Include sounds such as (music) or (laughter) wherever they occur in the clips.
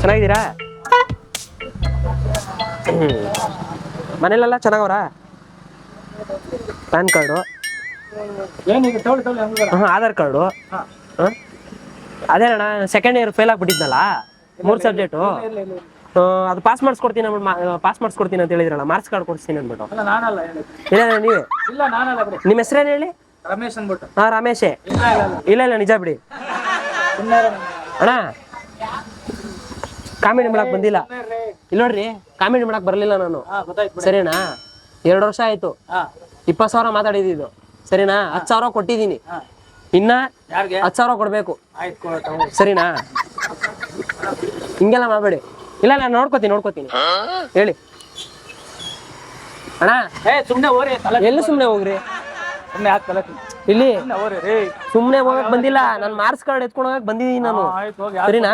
ಚೆನ್ನಾಗಿದ್ದೀರಾ? ಹ್ಞೂ ಮನೇಲೆಲ್ಲ ಚೆನ್ನಾಗವ್ರ? PAN card? ಹಾಂ ಆಧಾರ್ ಕಾರ್ಡು? ಹಾಂ. ಅದೇ ಅಣ್ಣ ಸೆಕೆಂಡ್ ಇಯರ್ ಫೇಲ್ ಆಗಿಬಿಟ್ಟಿದ್ನಲ್ಲ? ಮೂರು ಸಬ್ಜೆಕ್ಟು. ಅದು ಪಾಸ್ ಮಾಡಿಸ್ಕೊಡ್ತೀನಿ ಅಂದ್ಬಿಟ್ಟು ಪಾಸ್ ಮಾಡಿಸ್ಕೊಡ್ತೀನಿ ಅಂತ ಹೇಳಿದ್ರಲ್ಲ ಮಾರ್ಕ್ಸ್ ಕಾರ್ಡ್ ಕೊಡ್ತೀನಿ ಅಂದ್ಬಿಟ್ಟು. ಇಲ್ಲ ನೀವೇ? ನಿಮ್ಮ ಹೆಸರೇನು ಹೇಳಿ? ರಮೇಶ್ ಅಂದ್ಬಿಟ್ಟು. ಹಾಂ ರಮೇಶೇ. ಇಲ್ಲ ಇಲ್ಲ ನಿಜ ಬಿಡಿ. ಅಣ್ಣ ಕಾಮಿಡಿ ಮಾಡಕ್ ಬಂದಿಲ್ಲ. ಇಲ್ಲ ನೋಡ್ರಿ ಕಾಮಿಡಿ ಮಾಡಕ್ ಬರಲಿಲ್ಲ ನಾನು. ಹಾ ಗೊತ್ತಾಯ್ತು ಬಿಡಿ. ಸರಿನಾ? ಎರಡು ವರ್ಷ ಆಯ್ತು. ಹಾ. ಇಪ್ಪತ್ತು ಸಾವಿರ ಮಾತಾಡಿದ್ದು ಸರಿನಾ? ಹತ್ತು ಸಾವಿರ ಕೊಟ್ಟಿದ್ದೀನಿ. ಇನ್ನ ಹತ್ತು ಸಾವಿರ ಕೊಡ್ಬೇಕು. ಸರಿನಾ? ಹಿಂಗೆಲ್ಲ ಮಾಡಬೇಡಿ. ಇಲ್ಲ ನಾನು ನೋಡ್ಕೋತೀನಿ ನೋಡ್ಕೋತೀನಿ. ಹೇಳಿ. ಅಣ್ಣ? ಏ ಸುಮ್ಮನೆ ಹೋಗ್ರಿ ತಲೆ ಎಲ್ಲಿ ಸುಮ್ಮನೆ ಹೋಗ್ರಿ? ಸುಮ್ಮನೆ ಯಾಕೆ ತಲೆ ಇಲ್ಲಿ? ಸುಮ್ಮನೆ ಹೋಗಕ್ ಬಂದಿಲ್ಲ. ನಾನು ಮಾರ್ಕ್ಸ್ ಕಾರ್ಡ್ ಎತ್ಕೊಂಡು ಹೋಗಕ್ ಬಂದಿದ್ದೀನಿ ನಾನು. ಆಯ್ತು ಹೋಗಿ ಸರಿನಾ?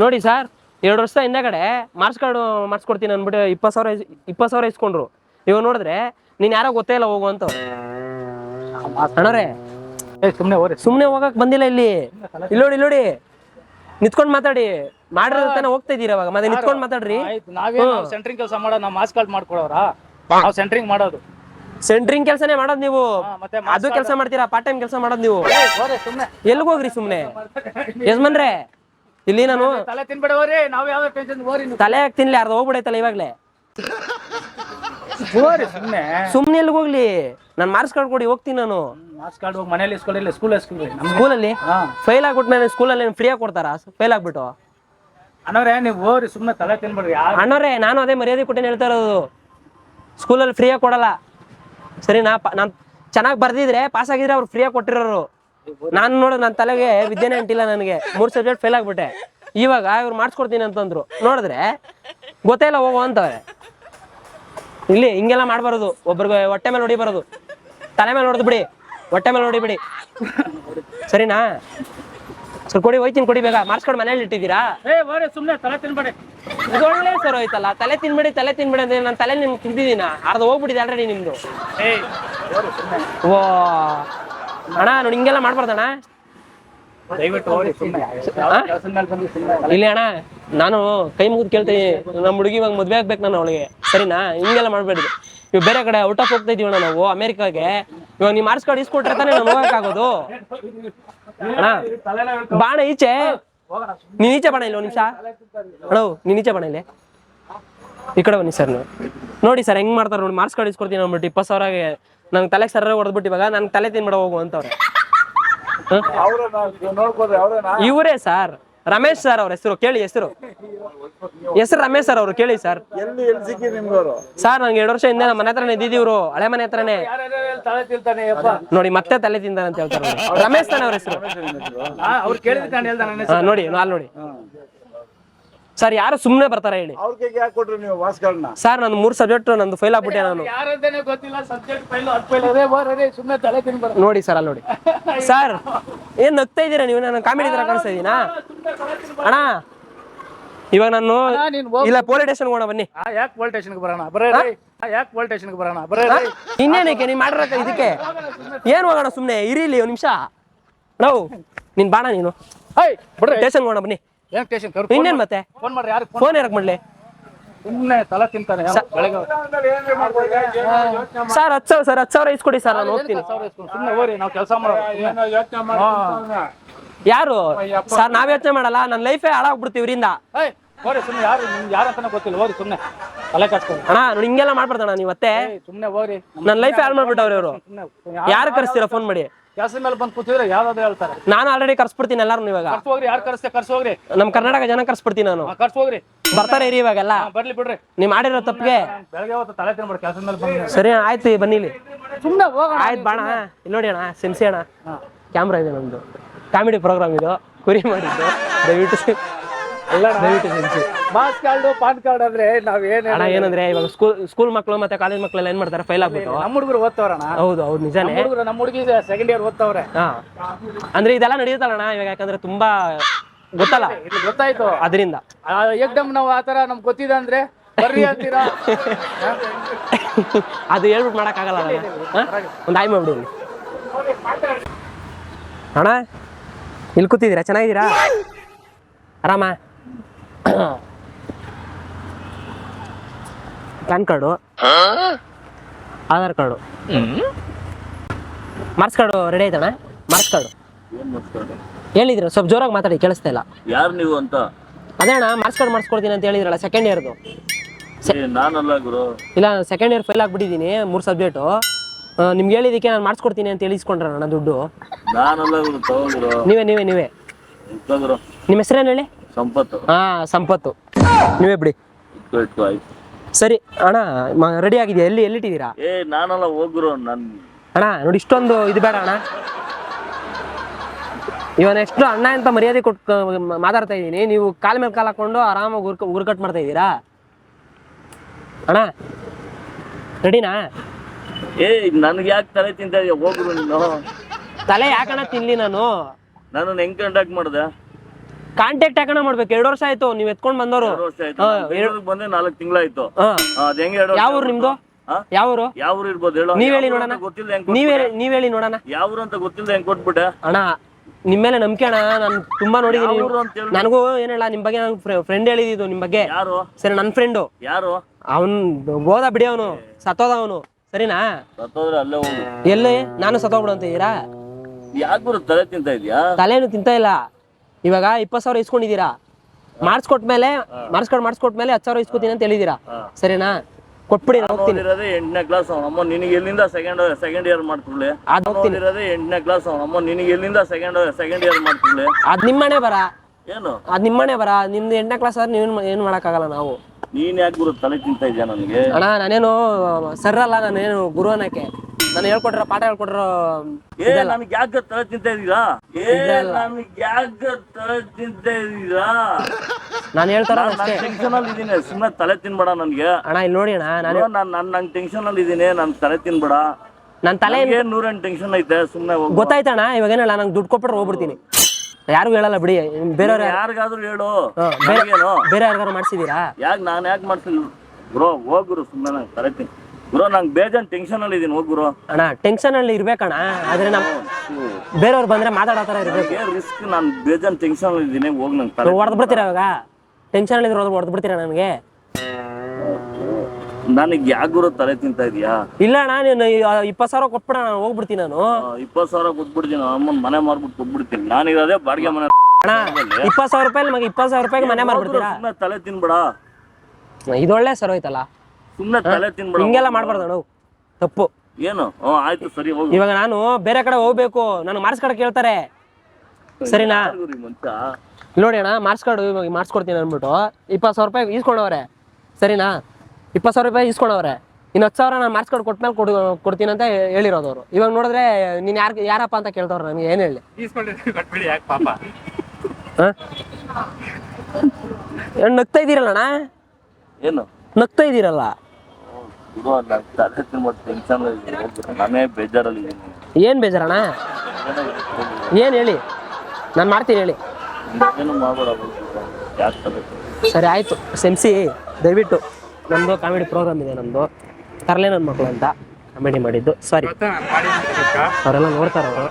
ನೋಡಿ ಸರ್ ಎರಡು ವರ್ಷ ಹಿಂದೆಗಡೆ ಮಾರ್ಕ್ಸ್ ಕಾರ್ಡ್ ಮಾಡಿಸ್ಕೊಡ್ತೀನಿ ಅಂದ್ಬಿಟ್ಟು ಇಪ್ಪತ್ತು ಸಾವಿರ ಇಪ್ಪತ್ತು ಸಾವಿರ ಇಸ್ಕೊಂಡ್ರು. ಇವಾಗ ನೋಡಿದ್ರೆ ನೀನು ಯಾರೋ ಗೊತ್ತೇ ಇಲ್ಲ ಹೋಗು ಅಂತ. ಅಣ್ಣರೇ ಏ ಸುಮ್ಮನೆ ಹೋಗ್ರಿ. ಸುಮ್ಮನೆ ಹೋಗಕ್ಕೆ ಬಂದಿಲ್ಲ ಇಲ್ಲಿ. ಇಲ್ಲೋಡಿ ಇಲ್ಲೋಡಿ ಇಲ್ಲಿ ನೋಡಿ. ನಿಂತ್ಕೊಂಡು ಮಾತಾಡಿ. ಮಾಡಿರೋ ತಾನೇ ಹೋಗ್ತಾ ಇದೀರ ಅವಾಗ. ಮತ್ತೆ ನಿಂತ್ಕೊಂಡು ಮಾತಾಡ್ರಿ. ನಾವೇ ಸೆಂಟ್ರಿಂಗ್ ಕೆಲಸ ಮಾಡೋದು ನಾವು ಮಾಸ್ಕ್ ಕಾರ್ಡ್ ಮಾಡ್ಕೊಡೋರ ನಾವು ಸೆಂಟ್ರಿಂಗ್ ಮಾಡೋದು. ಸೆಂಟ್ರಿಂಗ್ ಕೆಲಸನೇ ಮಾಡೋದು ನೀವು. ಅದು ಕೆಲಸ ಮಾಡ್ತೀರಾ? ಪಾರ್ಟ್ ಟೈಮ್ ಕೆಲಸ ಮಾಡೋದು ನೀವು. ಎಲ್ಲಿಗೆ ಹೋಗ್ರಿ ಸುಮ್ಮನೆ ಯಜಮಾನ್ರೆ ಇಲ್ಲಿ ನಾನು ತಲೆ ತಿನ್ಬೇಡ ಓರಿ ನಾವು ಯಾವ ಟೆನ್ಷನ್ ನೀವು. ತಲೆ ಯಾಕೆ ತಿನ್ಲಿ? ಅರ್ಧ ಹೋಗ್ಬಿಡೈತಲ್ಲ ಇವಾಗ್ಲೇ. ಸುಮ್ನೆ. ಸುಮ್ಮನೆ ಸುಮ್ಮನೆ ಎಲ್ಲಿಗೆ ಹೋಗ್ಲಿ? ನಾನು ಮಾರ್ಕ್ಸ್ ಕಾರ್ಡ್ ಕೊಡಿ ಹೋಗ್ತೀನಿ ನಾನು. ಮಾರ್ಕ್ಸ್ ಕಾರ್ಡ್ ಹೋಗಿ ಮನೇಲಿ ಇಸ್ಕೊಳ್ಳಿ ಸ್ಕೂಲ್ ಇಸ್ಕೊಳ್ಳಿ ನಮ್ಗೆ? ಸ್ಕೂಲಲ್ಲಿ ಫೇಲ್ ಆಗ್ಬಿಟ್ಟು ಸ್ಕೂಲಲ್ಲಿ ಫ್ರೀಯಾಗಿ ಕೊಡ್ತಾರಾ? ಫೇಲ್ ಆಗ್ಬಿಟ್ಟು. ಅಣ್ಣವ್ರೆ ನೀವು ಹೋಗ್ರಿ ಸುಮ್ಮನೆ ತಲೆ ತಿನ್ಬೇಡ್ರಿ ಅಣ್ಣವ್ರೆ ನಾನು ಅದೇ ಮರ್ಯಾದೆ ಕೊಟ್ಟೇನೆ ಹೇಳ್ತಾ ಇರೋದು. ಸ್ಕೂಲಲ್ಲಿ ಫ್ರೀಯಾಗಿ ಕೊಡಲ್ಲ. ಸರಿ ನಾ ನಾನು ಚೆನ್ನಾಗಿ ಬರ್ದಿದ್ರೆ ಪಾಸ್ ಆಗಿದ್ರೆ ಅವ್ರು ಫ್ರೀಯಾಗಿ ಕೊಟ್ಟಿರೋರು. ನಾನು ನೋಡು ನನ್ನ ತಲೆಗೆ ವಿದ್ಯೆನೇ ಅಂಟಿಲ್ಲ ನನಗೆ. ಮೂರು ಸಬ್ಜೆಕ್ಟ್ ಫೇಲ್ ಆಗ್ಬಿಟ್ಟೆ. ಇವಾಗ ಇವ್ರು ಮಾಡಿಸ್ಕೊಡ್ತೀನಿ ಅಂತಂದ್ರು. ನೋಡಿದ್ರೆ ಗೊತ್ತೇ ಇಲ್ಲ ಹೋಗು ಅಂತವ್ರೆ. ಇಲ್ಲಿ ಹಿಂಗೆಲ್ಲ ಮಾಡಬಾರದು. ಒಬ್ರಿಗೆ ಹೊಟ್ಟೆ ಮೇಲೆ ಹೊಡಿಬಾರದು. ತಲೆ ಮೇಲೆ ಹೊಡೆದು ಬಿಡಿ. ಹೊಟ್ಟೆ ಮೇಲೆ ಹೊಡಿಬಿಡಿ ಸರಿನಾ? ಸರ್ ಕೊಡಿ ಹೋಯ್ತೀನಿ ಕೊಡಿ ಬೇಗ. ಮಾರ್ಕ್ಸ್ ಕಾರ್ಡ್ ಮನೇಲಿ ಇಟ್ಟಿದ್ದೀರಾ? ಸುಮ್ಮನೆ ತಲೆ ತಿನ್ಬೇಡಿ. ಇದು ಒಳ್ಳೆ ಸರ್ ಹೋಯ್ತಲ್ಲ. ತಲೆ ತಿನ್ಬೇಡಿ ತಲೆ ತಿನ್ಬೇಡಿ ಅಂದ್ರೆ ನಾನು ತಲೆ ನಿಮ್ಗೆ ತಿಂದಿದ್ದೀನ? ಅರ್ಧ ಹೋಗ್ಬಿಟ್ಟಿದೆ ಆಲ್ರೆಡಿ ನಿಮ್ದು. ಓ. ಅಣ್ಣ, ನೋಡಿ ಹಿಂಗೆಲ್ಲ ಮಾಡ್ಬಾರ್ದಣ್ಣ ಇಲ್ಲಿ ಅಣ್ಣ, ನಾನು ಕೈ ಮುಗಿದು ಕೇಳ್ತೀನಿ. ನಮ್ಮ ಹುಡುಗಿ ಇವಾಗ ಮದ್ವೆ ಆಗ್ಬೇಕು ನಾನು ಅವಳಿಗೆ. ಸರಿನಾ? ಹಿಂಗೆಲ್ಲ ಮಾಡ್ಬೇಡಿ ಇವ್ ಬೇರೆ ಕಡೆ ಔಟ್ ಆಫ್ ಹೋಗ್ತಾ ಇದೀವಣ್ಣ ನಾವು, ಅಮೆರಿಕಾಗೆ. ಇವಾಗ ನೀವು ಮಾರ್ಕ್ಸ್ ಇಸ್ಕೊಟ್ರೆ ತಾನೇ ನಾನು ಹೋಗಕ್ಕಾಗೋದು ಅಣ್ಣ, ಬಾಣ ಈಚೆ. ನೀನ್ ಈಚೆ ಬಾಣ ಇಲ್ಲ ಒಂದು ನಿಮಿಷ. ಅಣ್ಣ, ನೀನ್ ಈಚೆ ಬಾಣ ಇಲ್ಲ. ಈ ಕಡೆ ಬನ್ನಿ ಸರ್ ನೀವು. ನೋಡಿ ಸರ್, ಹೆಂಗ್ ಮಾಡ್ತಾರೆ ನೋಡಿ, ಮಾರ್ಕ್ಸ್ ಇಸ್ಕೊಡ್ತೀನಿ ಅಂದ್ಬಿಟ್ಟು ಇಪ್ಪತ್ತು ಸಾವಿರಗೆ ನಂಗೆ ತಲೆ ಸರ ಹೊಡೆದ್ಬಿಟ್ಟು ಇವಾಗ ನನ್ ತಲೆ ತಿನ್ಬಿಡ ಹೋಗು ಅಂತವ್ರೆ. ಇವರೇ ಸರ್. ರಮೇಶ್ ಸರ್ ಅವ್ರ ಹೆಸರು ಕೇಳಿ ಹೆಸರು. ಹೆಸರು ರಮೇಶ್ ಸರ್ ಅವ್ರು ಕೇಳಿ ಸರ್. ಸರ್ ನಂಗೆ ಎರಡು ವರ್ಷ ಹಿಂದೆ ನಮ್ಮ ಮನೆ ಹತ್ರನೇ ಇದ್ದಿದ್ದೀವ್ರು ಹಳೆ ಮನೆ ಹತ್ರನೇ. ತಲೆ ತಿಂತಾನೆ ಯಪ್ಪ ನೋಡಿ ಮತ್ತೆ ತಲೆ ತಿಂದಾರ ಅಂತ ಹೇಳ್ತಾರೆ ರಮೇಶ್ ತಾನೆ ಅವ್ರ ಹೆಸರು. ನೋಡಿ ಅಲ್ಲಿ ನೋಡಿ. ಸರ್ ಯಾರು ಸುಮ್ಮನೆ ಬರ್ತಾರೆ ಹೇಳಿ. ಅವ್ರಿಗೆ ಯಾಕೆ ಕೊಟ್ರಿ ನೀವು ವಾಸ್ಗಳನ್ನ ಸರ್ ನಾನು ಮೂರು ಸಬ್ಜೆಕ್ಟ್ ನಂದು ಫೈಲ್ ಆಗ್ಬಿಟ್ಟೆ ನಾನು. ಯಾರಂತಾನೆ ಗೊತ್ತಿಲ್ಲ ಸಬ್ಜೆಕ್ಟ್ ಫೈಲ್ ಹತ್ತು ಫೈಲ್ ಅದೇ ಬರೇ ಸುಮ್ಮನೆ ತಲೆ ತಿನ್ಬಾರ ನೋಡಿ ಸರ್ ಅಲ್ಲಿ ನೋಡಿ. ಸರ್ ಏನ್ ನಗ್ತಾ ಇದ್ದೀರಾ ನೀವು? ನಾನು ಕಾಮಿಡಿ ತರ ಕಾಣಿಸ್ತಾ ಇದೀನಾ ಅಣ್ಣ ಇವಾಗ ನಾನು ಇಲ್ಲ ಪೊಲೀಸ್ ಸ್ಟೇಷನ್ ಹೋಗೋಣ ಬನ್ನಿ. ಯಾಕೆ ಪೊಲೀಸ್ ಸ್ಟೇಷನ್ಗೆ ಬರೋಣ? ಬರೇ ಯಾಕೆ ಪೊಲೀಸ್ ಸ್ಟೇಷನ್ಗೆ ಬರೋಣ? ಬರೇ ಇನ್ನೇನಕ್ಕೆ ನೀನ್ ಮಾಡಿರ ಇದಕ್ಕೆ? ಏನ್ ಹೋಗೋಣ ಸುಮ್ಮನೆ ಇರಿಲಿ ಒಂದ್ ನಿಮಿಷ. ನಾವು ನೀನ್ ಬಾಣ ನೀನು. ಹೈ ಬಿಡ್ರಿ. ಸ್ಟೇಷನ್ ಹೋಗೋಣ ಬನ್ನಿ. ಏನ್ ಸ್ಟೇಷನ್ ಇನ್ನೇನ್ ಮತ್ತೆ? ಫೋನ್ ಮಾಡ್ರಿ ಯಾರು ಫೋನ್ ಯಾರಕ್ ಮಾಡ್ಲಿ? ಸುಮ್ಮನೆ ತಲೆ ತಿಂತಾನೆ ಬೆಳಗ್ಗೆ ಸರ್ ಹತ್ತು ಸಾವಿರ ಸರ್ ಹತ್ತು ಸಾವಿರ ಇಸ್ಕೊಡಿ ಸರ್ ನಾನು ಹೋಗ್ತೀನಿ. ಸುಮ್ಮನೆ ಹೋರಿ ನಾವು ಕೆಲಸ ಮಾಡೋಣ ಯಾರು? ಸರ್ ನಾವ್ ಯೋಚನೆ ಮಾಡಲ್ಲ ನನ್ನ ಲೈಫೇ ಹಾಳಾಗ್ಬಿಡ್ತೀವಿ ಇವರಿಂದ. ಹೈ ಹೋರಿ ಸುಮ್ಮನೆ ಯಾರು ನಿಮ್ಗೆ ಯಾರು ಅಂತಾನೆ ಗೊತ್ತಿಲ್ಲ ಹೋರಿ ಸುಮ್ಮನೆ ತಲೆ ಕಟ್ಕೊಂಡು ಅಣ್ಣ ನೋಡಿ ಹಿಂಗೆಲ್ಲ ಮಾಡ್ಬಾರ್ದಣ್ಣ ನೀವು ಮತ್ತೆ? ಸುಮ್ಮನೆ ಹೋರಿ. ನನ್ನ ಲೈಫ್ ಹಾಳು ಮಾಡ್ಬಿಟ್ಟವ್ರಿ ಸುಮ್ಮನೆ ಯಾರು ಕರೆಸ್ತೀರಾ ಫೋನ್ ಮಾಡಿ? ಕೆಲಸದ ಮೇಲೆ ಬಂದು ಕೂತಿದ್ರೆ ಯಾವ್ದಾದ್ರು ಹೇಳ್ತಾರೆ. ನಾನು ಆಲ್ರೆಡಿ ಕರ್ಸ್ಬಿಡ್ತೀನಿ ಎಲ್ಲಾರು ಇವಾಗ. ಕರ್ಸ್ ಹೋಗ್ರಿ ಯಾರು ಕರ್ಸ್ತೆ ಕರ್ಸ್ ಹೋಗ್ರಿ. ನಮ್ಮ ಕರ್ನಾಟಕ ಜನ ಕರ್ಸ್ಬಿಡ್ತೀನಿ ನಾನು. ಕರ್ಸ್ ಹೋಗ್ರಿ. ಬರ್ತಾರೆ ಇರಿ ಇವಾಗೆಲ್ಲ ಹಾ, ಬರ್ಲಿ ಬಿಡ್ರಿ. ನೀವು ಮಾಡಿರೋ ತಪ್ಪಿಗೆ. ಬೆಳಗ್ಗೆ ಹೊತ್ತು ತಲೆ ತಿನ್ಬಿಡಿ ಕೆಲಸದ ಮೇಲೆ ಬಂದು ಸರಿ ಅಣ್ಣ ಆಯ್ತು ಬನ್ನಿ ಇಲ್ಲಿ. ಸುಮ್ಮನೆ ಹೋಗೋಣ ಆಯ್ತು ಬಾಣ ಇಲ್ಲಿ ನೋಡಿ ಅಣ್ಣ ಸಿನ್ಸಿ ಅಣ್ಣ. ಕ್ಯಾಮ್ರಾ ಇದೆ ನಮ್ದು. ಕಾಮಿಡಿ ಪ್ರೋಗ್ರಾಮ್ ಇದು. ಕುರಿ ಮಾಡಿದ್ದು. ದಯವಿಟ್ಟು ದಯವಿಟ್ಟು ಮಾಸ್ ಕಾರ್ಡ್ ಪಾನ್ ಕಾರ್ಡ್ ಅಂದ್ರೆ ನಾವ್ ಏನ್ ಅಣ್ಣ ಏನಂದ್ರೆ ಇವಾಗ ಸ್ಕೂಲ್ ಸ್ಕೂಲ್ ಮಕ್ಕಳು ಮತ್ತೆ ಕಾಲೇಜ್ ಮಕ್ಕಳೆಲ್ಲ ಏನ್ ಮಾಡ್ತಾರೆ? ಫೈಲ್ ಆಗ್ಬಿಟ್ಟು ನಮ್ಮ ಹುಡುಗರು ಓದ್ತವ್ರಣ ಹೌದು ಹೌದು ನಿಜಾನೇ. ಹುಡುಗರು ನಮ್ಮ ಹುಡುಗಿ ಸೆಕೆಂಡ್ ಇಯರ್ ಓದ್ತವ್ರೆ. ಹಾ. ಅಂದ್ರೆ ಇದೆಲ್ಲ ನಡೆಯುತ್ತಲ್ಲಣ್ಣ ಇವಾಗ ಯಾಕಂದ್ರೆ ತುಂಬಾ ಗೊತ್ತಲ್ಲ? ಗೊತ್ತಾಯ್ತು. ಅದರಿಂದ. ಏಕ್ದಮ್ ನಾವು ಆತರ ನಮ್ಗೆ ಗೊತ್ತಿದೆ ಅಂದ್ರೆ ಬರ್ರಿ ಅಂತೀರಾ? (laughs) ಅದು ಹೇಳ್ಬಿಟ್ಟು ಮಾಡಕ್ಕಾಗಲ್ಲ ಒಂದು ಆಯ್ ಮಾಡ್ಬಿಡಿ ಅಣ್ಣ ಇಲ್ಲಿ ಕೂತಿದ್ದೀರಾ? ಚೆನ್ನಾಗಿದ್ದೀರಾ? ಆರಾಮ? PAN card. Aadhaar card. Marks card ready ಆಯ್ತಣ್ಣ? Marks card. ಹೇಳಿದ್ರು ಸ್ವಲ್ಪ ಜೋರಾಗಿ ಮಾತಾಡಿ ಕೇಳಿಸ್ತಾ ಇಲ್ಲ. ಯಾರು ನೀವು ಅಂತ? ಅದೇ ಅಣ್ಣ ಮಾರ್ಕ್ಸ್ ಕಾರ್ಡ್ ಮಾಡಿಸ್ಕೊಡ್ತೀನಿ ಅಂತ ಹೇಳಿದ್ರಲ್ಲ ಸೆಕೆಂಡ್ ಇಯರ್ದು ನಾನಲ್ಲ ಗುರು. ಇಲ್ಲ ಸೆಕೆಂಡ್ ಇಯರ್ ಫೇಲ್ ಆಗ್ಬಿಟ್ಟಿದ್ದೀನಿ ಮೂರು ಸಬ್ಜೆಕ್ಟು ನಿಮ್ಗೆ ಹೇಳಿದಕ್ಕೆ ನಾನು ಮಾಡಿಸ್ಕೊಡ್ತೀನಿ ಅಂತ ಹೇಳಿಸ್ಕೊಂಡ್ರೆ ಅಣ್ಣ ದುಡ್ಡು. ನಾನಲ್ಲ ಗುರು ತಗೋಗುರು ನೀವೇ ನೀವೇ ನೀವೇ. ನಿಮ್ಮ ಹೆಸರೇನು ಹೇಳಿ? ಸಂಪತ್ತು. ಹಾ ಸಂಪತ್ತು. ನೀವೇ ಬಿಡಿ. ಸರಿ ಅಣ್ಣ ರೆಡಿ ಆಗಿದೆಯಾ? ಎಲ್ಲಿ ಎಲ್ಲಿಟ್ಟಿದ್ದೀರಾ ಏ ನಾನಲ್ಲ ಹೋಗ್ರು ನನ್ ಅಣ್ಣ ನೋಡಿ ಇಷ್ಟೊಂದು ಇದು ಬೇಡ ಅಣ್ಣ. ಇವನ್ ಎಷ್ಟು ಅಣ್ಣ ಅಂತ ಮರ್ಯಾದೆ ಕೊಟ್ಟು ಮಾತಾಡ್ತಾ ಇದ್ದೀನಿ. ನೀವು ಕಾಲ ಮೇಲೆ ಕಾಲು ಹಾಕೊಂಡು ಆರಾಮಾಗಿ ಉರ್ಕ ಉರ್ಕಟ್ ಮಾಡ್ತಾ ಇದ್ದೀರಾ? ಅಣ್ಣ ರೆಡಿನಾ ಏ ನನ್ಗೆ ಯಾಕೆ ತಲೆ ತಿಂತ ಹೋಗುರು ನೀನು. ತಲೆ ಯಾಕಣ್ಣ ತಿನ್ಲಿ ನಾನು? ನಾನು ಹೆಂಗ್ ಕಂಡಕ್ಟ್ ಮಾಡ್ದೆ? ಕಾಂಟ್ಯಾಕ್ಟ್ ಹಾಕೋಣ ಮಾಡ್ಬೇಕು. ಎರಡು ವರ್ಷ ಆಯ್ತು ನೀವು ಎತ್ಕೊಂಡ್ ಬಂದವರು. ಎರಡು ವರ್ಷ ಆಯ್ತು. ನಾನ್ ಬೆಂಗ್ಳೂರಿಗೆ ಬಂದೆ ನಾಲ್ಕು ತಿಂಗಳಾಯ್ತು. ಹಾಂ. ಅದ್ ಹೆಂಗ್ ಎರಡು ಯಾವ ಊರು ನಿಮ್ದು? ಹಾ? ಯಾವ ಊರು? ಯಾವ ಊರು ಇರ್ಬೋದು ಹೇಳೋ. ನೀವ್ ಹೇಳಿ ಯಾವ ಊರು ನೋಡೋಣ. ಅಂತ ಗೊತ್ತಿಲ್ಲ ಹೆಂಗ್ ನೀವ್ ಹೇಳಿ ನೀವ್ ಹೇಳಿ ನೋಡೋಣ. ಯಾವ ಊರು ಅಂತ ಗೊತ್ತಿಲ್ಲ ಹೆಂಗ್ ಕೊಟ್ಬಿಟ್ಟೆ? ಅಣ್ಣ ನಿಮ್ಮ ಮೇಲೆ ನಂಬಿಕೆ ಅಣ್ಣ. ನಾನು ತುಂಬಾ ಯಾವ ಊರು ಅಂತ ಹೇಳಿ. ನನಗೂ ಏನಿಲ್ಲ ನಿಮ್ ಬಗ್ಗೆ ಫ್ರೆಂಡ್ ಹೇಳಿದ್ದು ನಿಮ್ ಬಗ್ಗೆ. ಯಾರು? ಸರಿ ನನ್ನ ಫ್ರೆಂಡು ಯಾರು? ಅವನು ಹೋದ ಬಿಡಿ ಅವನು. ಸತ್ತೋದ ಅವನು. ಸರಿನಾ? ಸತ್ತೋದ್ರೆ ಅಲ್ಲೇ ಹೋಗು. ಎಲ್ಲಿ? ನಾನು ಸತ್ತೋಗ್ಬಿಡು ಅಂತಿದ್ದೀರಾ ಯಾಕೆ ಗುರು ತಲೆ ತಿಂತ ಇದ್ಯಾ? ತಲೆನು ತಿಂತ ಇಲ್ಲ. ಇವಾಗ ಇಪ್ಪತ್ತು ಸಾವಿರ ಇಸ್ಕೊಂಡಿದ್ದೀರಾ? ಮಾಡಿಸ್ಕೊಟ್ಮೇಲೆ ಮಾಡಿಸ್ಕೊಂಡು ಮಾಡಿಸ್ಕೊಟ್ಮೇಲೆ ಹತ್ತು ಸಾವಿರ ಇಸ್ಕೊತೀನಿ ಅಂತ ಹೇಳಿದ್ದೀರಾ? ಸರಿನಾ? ಕೊಟ್ಬಿಡಿ ನಾನು ಹೋಗ್ತೀನಿ. ಎಂಟನೇ ಕ್ಲಾಸ್ ಅಮ್ಮ ನಿನಗೆ ಎಲ್ಲಿಂದ ಸೆಕೆಂಡ್ ಸೆಕೆಂಡ್ ಇಯರ್ ಮಾಡ್ಕೊಳ್ಳಿ ಅದು ಹೋಗ್ತೀನಿ. ಇರೋದೇ ಎಂಟನೇ ಕ್ಲಾಸ್ ಅಮ್ಮ ನಿನಗೆ ಎಲ್ಲಿಂದ ಸೆಕೆಂಡ್ ಸೆಕೆಂಡ್ ಇಯರ್ ಮಾಡ್ಕೊಳ್ಳಿ ಅದು ನಿಮ್ಮನೆ ಬರ. ಏನು? ಅದು ನಿಮ್ಮನೆ ಬರ. ನಿಮ್ದು ಎಂಟನೇ ಕ್ಲಾಸ್ ಆದ್ರೆ ನೀವೇನು ಏನು ಮಾಡೋಕ್ಕಾಗಲ್ಲ ನಾವು. ನೀನ್ ಯಾಕೆ ಗುರು ತಲೆ ತಿಂತ ಇದೆಯಾ ನನಗೆ? ಅಣ್ಣ ನಾನೇನು ಸರ್ ಅಲ್ಲ ನಾನೇನು ಗುರು ಅನ್ನಕ್ಕೆ ನಾನು ಹೇಳ್ಕೊಟ್ರ ಪಾಠ ಹೇಳ್ಕೊಟ್ರ ಏ ನನ್ಗೆ ಯಾಕೆ ತಲೆ ತಿಂತ ಇದೀರಾ? ಏ ನನ್ಗೆ ಯಾಕೆ ತಲೆ ತಿಂತ ಇದೀರಾ? ನಾನು ಹೇಳ್ತಾರ ಟೆನ್ಷನ್ ಅಲ್ಲಿ ಇದೀನಿ ಸುಮ್ಮನೆ ತಲೆ ತಿನ್ಬೇಡ ನನ್ಗೆ. ಅಣ್ಣ ಇಲ್ಲಿ ನೋಡಿ ಅಣ್ಣ ನಾನು ನಾನು ನಾನು ನಂಗೆ ಟೆನ್ಷನ್ ಅಲ್ಲಿ ಇದೀನಿ ನನ್ ತಲೆ ತಿನ್ಬೇಡ. ನನ್ನ ತಲೆ ಏನು ನೂರೆಂಟು ಟೆನ್ಷನ್ ಐತೆ ಸುಮ್ಮನೆ ಗೊತ್ತಾಯ್ತಣ್ಣ ಇವಾಗ ಏನಲ್ಲ ನಂಗೆ ದುಡ್ಡು ಕೊಟ್ಬಿಟ್ರೆ ಹೋಗ್ಬಿಡ್ತೀನಿ. ಯಾರಿಗೂ ಹೇಳಲ್ಲ ಬಿಡಿ ಬೇರೆಯವ್ರು ಯಾರಿಗಾದ್ರೂ ಹೇಳು. ಬೇರೆ ಯಾರಿಗಾರು ಮಾಡಿಸಿದ್ದೀರಾ ಯಾಕೆ ನಾನು ಯಾಕೆ ಮಾಡ್ತೀನಿ ಬ್ರೋ ಹೋಗ್ರು ಸುಮ್ಮನೆ ನಂಗೆ ತಲೆ ತಿನ್ ಬ್ರೋ ನಂಗ್ ಬೇಜಾನ್ ಟೆನ್ಷನ್ ಅಲ್ಲಿ ಇದೀನಿ ಹೋಗುರು ಅಣ್ಣ ಟೆನ್ಷನ್ ಅಲ್ಲಿ ಇರ್ಬೇಕಣ್ಣ. ಆದ್ರೆ ನಮ್ ಬೇರೆಯವ್ರು ಬಂದ್ರೆ ಮಾತಾಡೋ ಥರ ಇರ್ಬೇಕು. ರಿಸ್ಕ್ ನಾನು ಬೇಜಾನ್ ಟೆನ್ಷನ್ ಅಲ್ಲಿ ಇದೀನಿ ಹೋಗಿ ನಂಗೆ ತಲೆ. ಹೊಡೆದ್ ಬಿಡ್ತೀರಾ ಅವಾಗ ಟೆನ್ಷನ್ ಅಲ್ಲಿ ಇದ್ರೆ ಹೊಡೆದ್ ಬಿಡ್ತೀರಾ ನನಗೆ ನನಗೆ ಯಾಕೆ ಗುರು ತಲೆ ತಿಂತ ಇದೀಯಾ? ಇಲ್ಲ ಅಣ್ಣ ನೀನು ಇಪ್ಪತ್ತು ಸಾವಿರ ಕೊಟ್ಬಿಡ ನಾನು ಹೋಗ್ಬಿಡ್ತೀನಿ ನಾನು. ಇಪ್ಪತ್ತು ಸಾವಿರ ಕೊಟ್ಬಿಡ್ತೀನಿ ಅಮ್ಮನ ಮನೆ ಮಾರ್ಬಿಟ್ಟು ಕೊಟ್ಬಿಡ್ತೀನಿ. ನಾನು ಇರೋದೇ ಬಾಡಿಗೆ ಮನೆ. ಅಣ್ಣ ಇಪ್ಪತ್ತು ಸಾವಿರ ರೂಪಾಯಿ ನಮಗೆ ಇಪ್ಪತ್ತು ಸಾವಿರ ರೂಪಾಯಿಗೆ ಮನೆ ಮಾರ್ಬಿಡ್ತೀರಾ? ತಲೆ ತಿನ್ಬೇಡ. ಇದೊಳ್ಳೆ ಸರ್ ಹೋಯ್ತಲ್ಲ. ಸುಮ್ಮನೆ ತಲೆ ತಿನ್ಬೇಡ. ಹಿಂಗೆಲ್ಲ ಮಾಡ್ಬಾರ್ದು ಅಣ್ಣ ತಪ್ಪು. ಏನು? ಹ್ಞೂ ಆಯ್ತು ಸರಿ ಹೋಗು. ಇವಾಗ ನಾನು ಬೇರೆ ಕಡೆ ಹೋಗ್ಬೇಕು. ನಾನು ಮಾರ್ಕ್ಸ್ ಕಾರ್ಡ್ ಕೇಳ್ತಾರೆ. ಸರಿನಾ? ನೋಡಿ ಅಣ್ಣ ಮಾರ್ಕ್ಸ್ ಕಾರ್ಡ್ ಇವಾಗ ಮಾಡಿಸ್ಕೊಡ್ತೀನಿ ಅಂದ್ಬಿಟ್ಟು. ಇಪ್ಪತ್ತು ಸಾವಿರ ರೂಪಾಯಿ ಈಸ್ಕೊಂಡವ್ರೆ. ಸರಿನಾ? ಇಪ್ಪತ್ತು ಸಾವಿರ ರೂಪಾಯಿ ಈಸ್ಕೊಂಡವ್ರೆ. ಇನ್ನು ಹತ್ತು ಸಾವಿರ ನಾನು ಮಾರ್ಕ್ಸ್ ಕಾರ್ಡ್ ಕೊಟ್ಮೇಲೆ ಕೊಡು ಕೊಡ್ತೀನಿ ಅಂತ ಹೇಳಿರೋದು ಅವರು. ಇವಾಗ ನೋಡಿದ್ರೆ ನೀನು ಯಾರು ಯಾರಪ್ಪ ಅಂತ ಕೇಳ್ತವ್ರೆ ನನಗೆ ಏನು ಹೇಳಿ? ಈಸ್ಕೊಂಡಿದ್ರೆ ಕಟ್ಬಿಡಿ ಯಾಕೆ ಪಾಪ? ಹಾಂ? ಏನು ನಗ್ತಾ ಇದ್ದೀರಲ್ಲ ಅಣ್ಣ? ಏನು? ನಗ್ತಾ ಇದ್ದೀರಲ್ಲ? ಏನ್ ಬೇಜಾರಣ ಏನ್ ತಿನ್ಬಿಟ್ಟು ಟೆನ್ಷನ್ ನಾನೇ ಬೇಜಾರಲ್ಲಿ ಇದೀನಿ. ಏನು ಬೇಜಾರಣ್ಣ? ಏನು ಹೇಳಿ? ನಾನು ಮಾಡ್ತೀನಿ ಹೇಳಿ. ಏನು ಮಾಡ್ಬೇಡ ಯಾಕೆ ತಲೆ ಸರಿ ಆಯಿತು. ಸೆಮ್ಸಿ ದಯವಿಟ್ಟು ನಮ್ಮದು ಕಾಮಿಡಿ ಪ್ರೋಗ್ರಾಮ್ ಇದೆ ನಮ್ದು. ತರಲೆ ನನ್ನ ಮಕ್ಕಳು ಅಂತ ಕಾಮಿಡಿ ಮಾಡಿದ್ದು. ಸಾರಿ ಅವರೆಲ್ಲ ನೋಡ್ತಾರೆ ಅವರು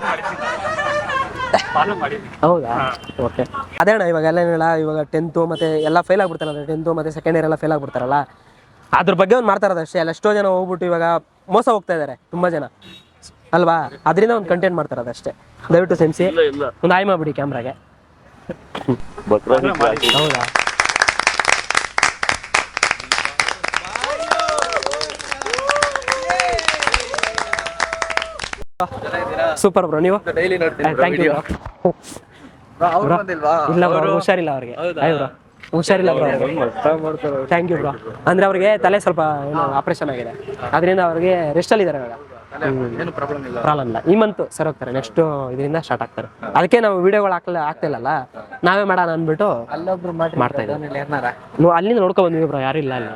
ಫಾಲೋ ಮಾಡಿ ಹೌದಾ? ಓಕೆ ಅದೇ ಅಣ್ಣ ಇವಾಗ ಎಲ್ಲ ಏನಿಲ್ಲ ಇವಾಗ ಟೆಂತು ಮತ್ತೆ ಎಲ್ಲ ಫೇಲ್ ಆಗ್ಬಿಡ್ತಾರಲ್ಲ ಟೆಂತು ಮತ್ತೆ ಸೆಕೆಂಡ್ ಇಯರ್ ಎಲ್ಲ ಫೇಲ್ ಆಗ್ಬಿಡ್ತಾರಲ್ಲ? ಅದ್ರ ಬಗ್ಗೆ ಒಂದು ಮಾಡ್ತಾರದು ಅಷ್ಟೇ ಅಲ್ಲ ಎಷ್ಟೋ ಜನ ಹೋಗ್ಬಿಟ್ಟು ಇವಾಗ ಮೋಸ ಹೋಗ್ತಾ ಇದ್ದಾರೆ ತುಂಬ ಜನ. ಅಲ್ವಾ? ಅದರಿಂದ ಒಂದು ಕಂಟೆಂಟ್ ಮಾಡ್ತಾರೆ ಅಷ್ಟೇ. ದಯವಿಟ್ಟು ಸೆನ್ಸಿ ಇಲ್ಲ ಇಲ್ಲ. ಒಂದು ಆಯ್ ಮಾಡ್ಬಿಡಿ ಕ್ಯಾಮ್ರಾಗೆ ಹೌದಾ? ಸೂಪರ್ ಬ್ರೋ ನೀವು? ಡೈಲಿ ಥ್ಯಾಂಕ್ ಯು ಇಲ್ಲ ಬ್ರೋ ಹುಷಾರಿಲ್ಲ ಅವ್ರಿಗೆ. ಬ್ರೋ ಹುಷಾರಿಲ್ಲ ಬ್ರೋ ಥ್ಯಾಂಕ್ ಯು ಬ್ರೋ ಅಂದ್ರೆ ಅವ್ರಿಗೆ ತಲೆ ಸ್ವಲ್ಪ ಆಪರೇಷನ್ ಆಗಿದೆ. ಅದರಿಂದ ಅವ್ರಿಗೆ ರೆಸ್ಟ್ ಅಲ್ಲಿ ಏನು ಪ್ರಾಬ್ಲಮ್ ಇಲ್ಲ? ಈ ಮಂತ್ ಸರ್ ಹೋಗ್ತಾರೆ. ನೆಕ್ಸ್ಟ್ ಇದರಿಂದ ಸ್ಟಾರ್ಟ್ ಆಗ್ತಾರೆ. ಅದಕ್ಕೆ ನಾವು ವಿಡಿಯೋಗಳು ಹಾಕಲ್ಲ ಆಗ್ತಿಲ್ಲಲ್ಲ ನಾವೇ ಮಾಡೋಣ ಅಂದ್ಬಿಟ್ಟು ಅಲ್ಲೊಬ್ರು ಮಾಡ್ತಾ ಇದ್ದಾರೆ ಅಲ್ಲಿಂದ ನೋಡ್ಕೊ ಬಂದ್ವಿ ಬ್ರೋ ಯಾರು ಇಲ್ಲ ಅಲ್ಲಿ.